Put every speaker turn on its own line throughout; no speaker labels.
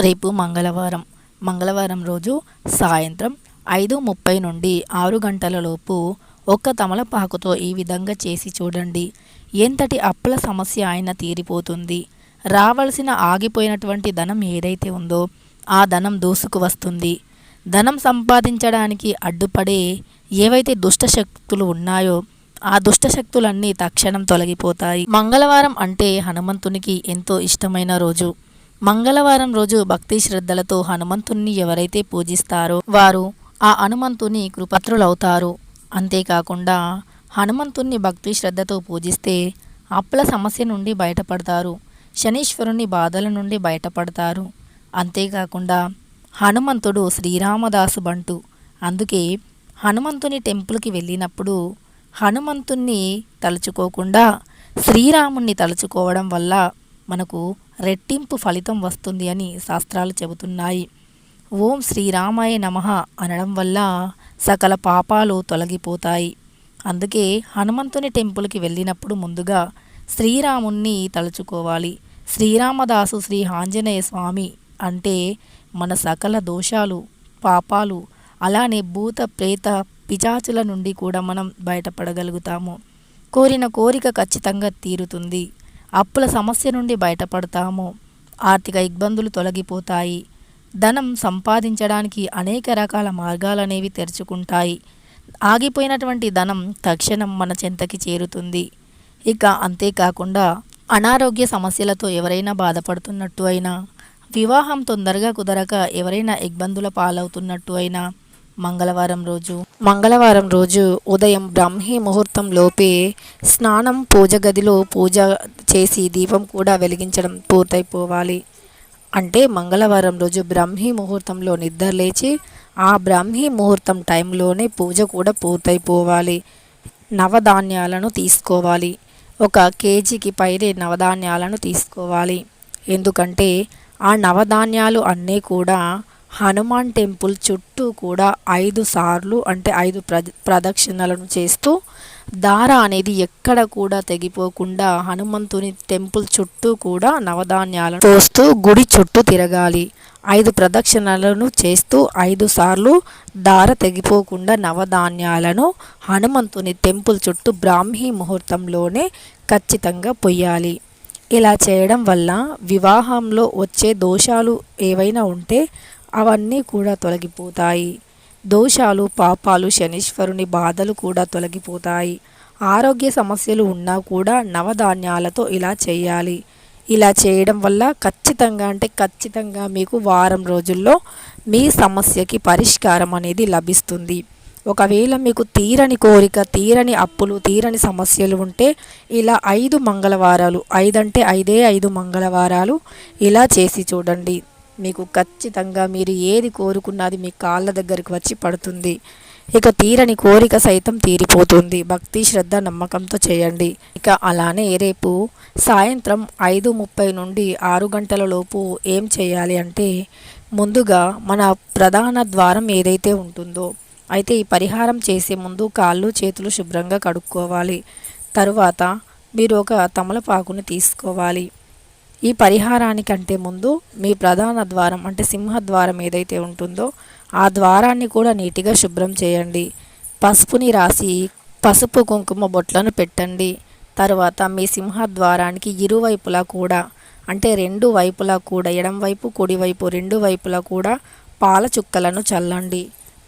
రేపు మంగళవారం. మంగళవారం రోజు సాయంత్రం ఐదు ముప్పై నుండి ఆరు గంటలలోపు ఒక్క తమలపాకుతో ఈ విధంగా చేసి చూడండి. ఎంతటి అప్పుల సమస్య అయినా తీరిపోతుంది. రావలసిన ఆగిపోయినటువంటి ధనం ఏదైతే ఉందో ఆ ధనం దూసుకు వస్తుంది. ధనం సంపాదించడానికి అడ్డుపడే ఏవైతే దుష్ట శక్తులు ఉన్నాయో ఆ దుష్ట శక్తులన్నీ తక్షణం తొలగిపోతాయి. మంగళవారం అంటే హనుమంతునికి ఎంతో ఇష్టమైన రోజు. మంగళవారం రోజు భక్తి శ్రద్ధలతో హనుమంతుణ్ణి ఎవరైతే పూజిస్తారో వారు ఆ హనుమంతుని కృపత్రులవుతారు. అంతేకాకుండా హనుమంతుణ్ణి భక్తి శ్రద్ధతో పూజిస్తే అప్పుల సమస్య నుండి బయటపడతారు. శనీశ్వరుని బాధల నుండి బయటపడతారు. అంతేకాకుండా హనుమంతుడు శ్రీరామదాసు బంటు. అందుకే హనుమంతుని టెంపుల్కి వెళ్ళినప్పుడు హనుమంతుణ్ణి తలుచుకోకుండా శ్రీరాముణ్ణి తలుచుకోవడం వల్ల మనకు రెట్టింపు ఫలితం వస్తుంది అని శాస్త్రాలు చెబుతున్నాయి. ఓం శ్రీరామాయ నమ అనడం వల్ల సకల పాపాలు తొలగిపోతాయి. అందుకే హనుమంతుని టెంపుల్కి వెళ్ళినప్పుడు ముందుగా శ్రీరాముణ్ణి తలుచుకోవాలి. శ్రీరామదాసు శ్రీ ఆంజనేయ స్వామి అంటే మన సకల దోషాలు పాపాలు అలానే భూత ప్రేత పిచాచుల నుండి కూడా మనం బయటపడగలుగుతాము. కోరిన కోరిక ఖచ్చితంగా తీరుతుంది. అప్పుల సమస్య నుండి బయటపడతాము. ఆర్థిక ఇబ్బందులు తొలగిపోతాయి. ధనం సంపాదించడానికి అనేక రకాల మార్గాలనేవి తెరుచుకుంటాయి. ఆగిపోయినటువంటి ధనం తక్షణం మన చెంతకి చేరుతుంది. ఇక అంతేకాకుండా అనారోగ్య సమస్యలతో ఎవరైనా బాధపడుతున్నట్టు అయినా వివాహం తొందరగా కుదరక ఎవరైనా ఇబ్బందుల పాలవుతున్నట్టు అయినా మంగళవారం రోజు. మంగళవారం రోజు ఉదయం బ్రాహ్మీ ముహూర్తం లోపే స్నానం పూజ గదిలో పూజ చేసి దీపం కూడా వెలిగించడం పూర్తయిపోవాలి. అంటే మంగళవారం రోజు బ్రాహ్మీ ముహూర్తంలో నిద్ర లేచి ఆ బ్రాహ్మీ ముహూర్తం టైంలోనే పూజ కూడా పూర్తయిపోవాలి. నవధాన్యాలను తీసుకోవాలి. ఒక కేజీకి పైనే నవధాన్యాలను తీసుకోవాలి. ఎందుకంటే ఆ నవధాన్యాలు అన్నీ కూడా హనుమాన్ టెంపుల్ చుట్టూ కూడా ఐదు సార్లు అంటే ఐదు ప్ర ప్రదక్షిణలను చేస్తూ దార అనేది ఎక్కడ కూడా తెగిపోకుండా హనుమంతుని టెంపుల్ చుట్టూ కూడా నవధాన్యాలను పోస్తూ గుడి చుట్టూ తిరగాలి. ఐదు ప్రదక్షిణలను చేస్తూ ఐదు సార్లు దార తెగిపోకుండా నవధాన్యాలను హనుమంతుని టెంపుల్ చుట్టూ బ్రాహ్మీ ముహూర్తంలోనే ఖచ్చితంగా పొయ్యాలి. ఇలా చేయడం వల్ల వివాహంలో వచ్చే దోషాలు ఏవైనా ఉంటే అవన్నీ కూడా తొలగిపోతాయి. దోషాలు పాపాలు శనీశ్వరుని బాధలు కూడా తొలగిపోతాయి. ఆరోగ్య సమస్యలు ఉన్నా కూడా నవధాన్యాలతో ఇలా చేయాలి. ఇలా చేయడం వల్ల ఖచ్చితంగా అంటే ఖచ్చితంగా మీకు వారం రోజుల్లో మీ సమస్యకి పరిష్కారం అనేది లభిస్తుంది. ఒకవేళ మీకు తీరని కోరిక తీరని అప్పులు తీరని సమస్యలు ఉంటే ఇలా ఐదు మంగళవారాలు ఐదంటే ఐదే ఐదు మంగళవారాలు ఇలా చేసి చూడండి. మీకు ఖచ్చితంగా మీరు ఏది కోరుకున్నది మీ కాళ్ళ దగ్గరికి వచ్చి పడుతుంది. ఇక తీరని కోరిక సైతం తీరిపోతుంది. భక్తి శ్రద్ధ నమ్మకంతో చేయండి. ఇక అలానే రేపు సాయంత్రం ఐదు ముప్పై నుండి ఆరు గంటల లోపు ఏం చేయాలి అంటే ముందుగా మన ప్రధాన ద్వారం ఏదైతే ఉంటుందో అయితే ఈ పరిహారం చేసే ముందు కాళ్ళు చేతులు శుభ్రంగా కడుక్కోవాలి. తరువాత మీరు ఒక తమలపాకుని తీసుకోవాలి. ఈ పరిహారానికంటే ముందు మీ ప్రధాన ద్వారం అంటే సింహద్వారం ఏదైతే ఉంటుందో ఆ ద్వారాన్ని కూడా నీటిగా శుభ్రం చేయండి. పసుపుని రాసి పసుపు కుంకుమ బొట్లను పెట్టండి. తర్వాత మీ సింహద్వారానికి ఇరువైపులా కూడా అంటే రెండు వైపులా కూడా ఎడంవైపు కుడివైపు రెండు వైపులా కూడా పాల చుక్కలను చల్లండి.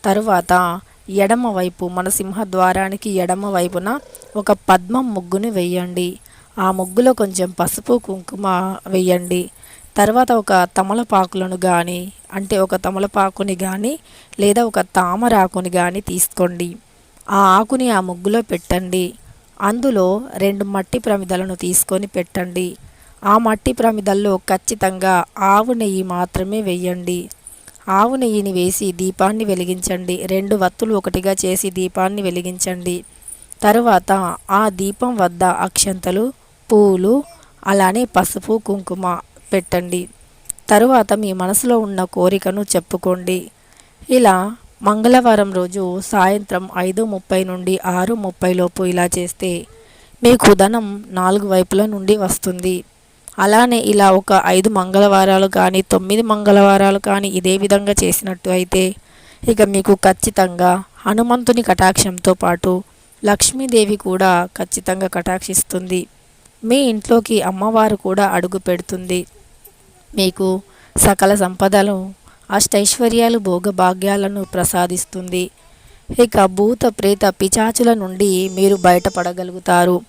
తరువాత ఎడమ వైపు మన సింహద్వారానికి ఎడమ వైపున ఒక పద్మం ముగ్గుని వెయ్యండి ఆ ముగ్గులో కొంచెం పసుపు కుంకుమ వేయండి. తర్వాత ఒక తమలపాకులను కానీ అంటే ఒక తమలపాకుని కానీ లేదా ఒక తామరాకుని కానీ తీసుకోండి. ఆ ఆకుని ఆ ముగ్గులో పెట్టండి. అందులో రెండు మట్టి ప్రమిదలను తీసుకొని పెట్టండి. ఆ మట్టి ప్రమిదల్లో ఖచ్చితంగా ఆవు నెయ్యి మాత్రమే వెయ్యండి ఆవు నెయ్యిని వేసి దీపాన్ని వెలిగించండి. రెండు వత్తులు ఒకటిగా చేసి దీపాన్ని వెలిగించండి. తరువాత ఆ దీపం వద్ద అక్షంతలు పూలు అలానే పసుపు కుంకుమ పెట్టండి. తరువాత మీ మనసులో ఉన్న కోరికను చెప్పుకోండి. ఇలా మంగళవారం రోజు సాయంత్రం ఐదు ముప్పై నుండి ఆరు ముప్పై లోపు ఇలా చేస్తే మీకు ధనం నాలుగు వైపుల నుండి వస్తుంది. అలానే ఇలా ఒక ఐదు మంగళవారాలు కానీ తొమ్మిది మంగళవారాలు కానీ ఇదే విధంగా చేసినట్టు అయితే ఇక మీకు ఖచ్చితంగా హనుమంతుని కటాక్షంతో పాటు లక్ష్మీదేవి కూడా ఖచ్చితంగా కటాక్షిస్తుంది. మీ ఇంట్లోకి అమ్మవారు కూడా అడుగు పెడుతుంది. మీకు సకల సంపదలు అష్టైశ్వర్యాలు భోగభాగ్యాలను ప్రసాదిస్తుంది. ఇక భూత ప్రేత పిచాచుల నుండి మీరు బయటపడగలుగుతారు.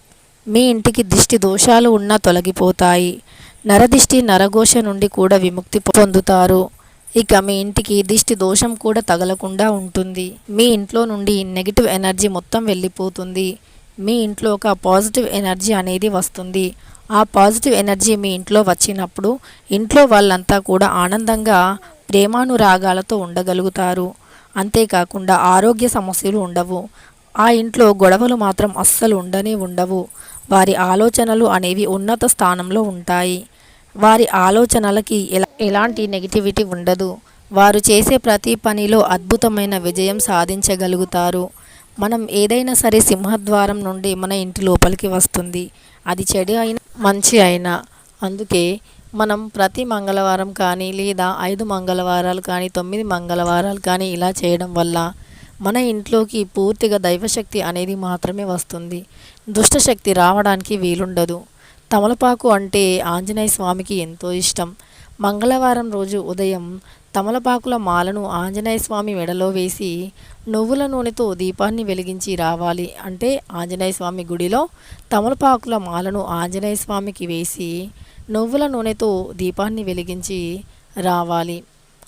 మీ ఇంటికి దిష్టి దోషాలు ఉన్నా తొలగిపోతాయి. నరదిష్టి నరఘోష నుండి కూడా విముక్తి పొందుతారు. ఇక మీ ఇంటికి దిష్టి దోషం కూడా తగలకుండా ఉంటుంది. మీ ఇంట్లో నుండి నెగిటివ్ ఎనర్జీ మొత్తం వెళ్ళిపోతుంది. మీ ఇంట్లో ఒక పాజిటివ్ ఎనర్జీ అనేది వస్తుంది. ఆ పాజిటివ్ ఎనర్జీ మీ ఇంట్లో వచ్చినప్పుడు ఇంట్లో వాళ్ళంతా కూడా ఆనందంగా ప్రేమానురాగాలతో ఉండగలుగుతారు. అంతేకాకుండా ఆరోగ్య సమస్యలు ఉండవు. ఆ ఇంట్లో గొడవలు మాత్రం అస్సలు ఉండనే ఉండవు. వారి ఆలోచనలు అనేవి ఉన్నత స్థానంలో ఉంటాయి. వారి ఆలోచనలకి ఎలా ఎలాంటి నెగిటివిటీ ఉండదు. వారు చేసే ప్రతి పనిలో అద్భుతమైన విజయం సాధించగలుగుతారు. మనం ఏదైనా సరే సింహద్వారం నుండి మన ఇంటి లోపలికి వస్తుంది. అది చెడు అయినా మంచి అయినా. అందుకే మనం ప్రతి మంగళవారం కానీ లేదా ఐదు మంగళవారాలు కానీ తొమ్మిది మంగళవారాలు కానీ ఇలా చేయడం వల్ల మన ఇంట్లోకి పూర్తిగా దైవశక్తి అనేది మాత్రమే వస్తుంది. దుష్టశక్తి రావడానికి వీలుండదు. తమలపాకు అంటే ఆంజనేయ స్వామికి ఎంతో ఇష్టం. మంగళవారం రోజు ఉదయం తమలపాకుల మాలను ఆంజనేయ స్వామి మెడలో వేసి నువ్వుల నూనెతో దీపాన్ని వెలిగించి రావాలి అంటే ఆంజనేయ స్వామి గుడిలో తమలపాకుల మాలను ఆంజనేయ స్వామికి వేసి నువ్వుల నూనెతో దీపాన్ని వెలిగించి రావాలి.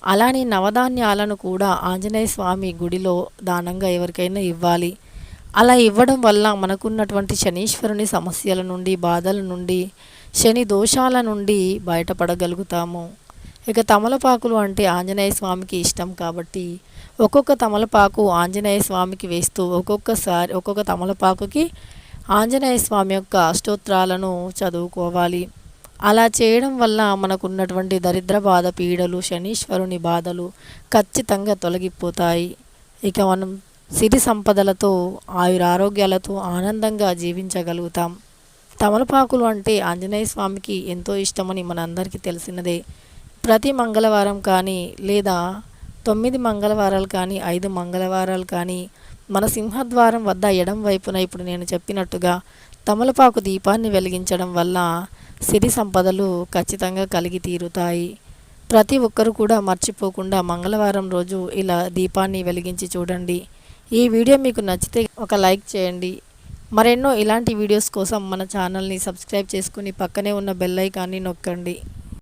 అలానే నవధాన్యాలను కూడా ఆంజనేయ స్వామి గుడిలో దానంగా ఎవరికైనా ఇవ్వాలి. అలా ఇవ్వడం వల్ల మనకున్నటువంటి శనీశ్వరుని సమస్యల నుండి బాధల నుండి శని దోషాల నుండి బయటపడగలుగుతాము. ఇక తమలపాకులు అంటే ఆంజనేయ స్వామికి ఇష్టం కాబట్టి ఒక్కొక్క తమలపాకు ఆంజనేయ స్వామికి వేస్తూ ఒక్కొక్కసారి ఒక్కొక్క తమలపాకుకి ఆంజనేయ స్వామి యొక్క అష్టోత్రాలను చదువుకోవాలి. అలా చేయడం వల్ల మనకున్నటువంటి దరిద్ర బాధ పీడలు శనీశ్వరుని బాధలు ఖచ్చితంగా తొలగిపోతాయి. ఇక మనం సిరి సంపదలతో ఆయురారోగ్యాలతో ఆనందంగా జీవించగలుగుతాం. తమలపాకులు అంటే ఆంజనేయ స్వామికి ఎంతో ఇష్టమని మనందరికీ తెలిసినదే. ప్రతి మంగళవారం కానీ లేదా తొమ్మిది మంగళవారాలు కానీ ఐదు మంగళవారాలు కానీ మన సింహద్వారం వద్ద ఎడం వైపున ఇప్పుడు నేను చెప్పినట్టుగా తమలపాకు దీపాన్ని వెలిగించడం వల్ల సిరి సంపదలు ఖచ్చితంగా కలిగి తీరుతాయి. ప్రతి ఒక్కరు కూడా మర్చిపోకుండా మంగళవారం రోజు ఇలా దీపాన్ని వెలిగించి చూడండి. ఈ వీడియో మీకు నచ్చితే ఒక లైక్ చేయండి. మరెన్నో ఇలాంటి వీడియోస్ కోసం మన ఛానల్ని సబ్స్క్రైబ్ చేసుకుని పక్కనే ఉన్న బెల్ ఐకాన్ని నొక్కండి.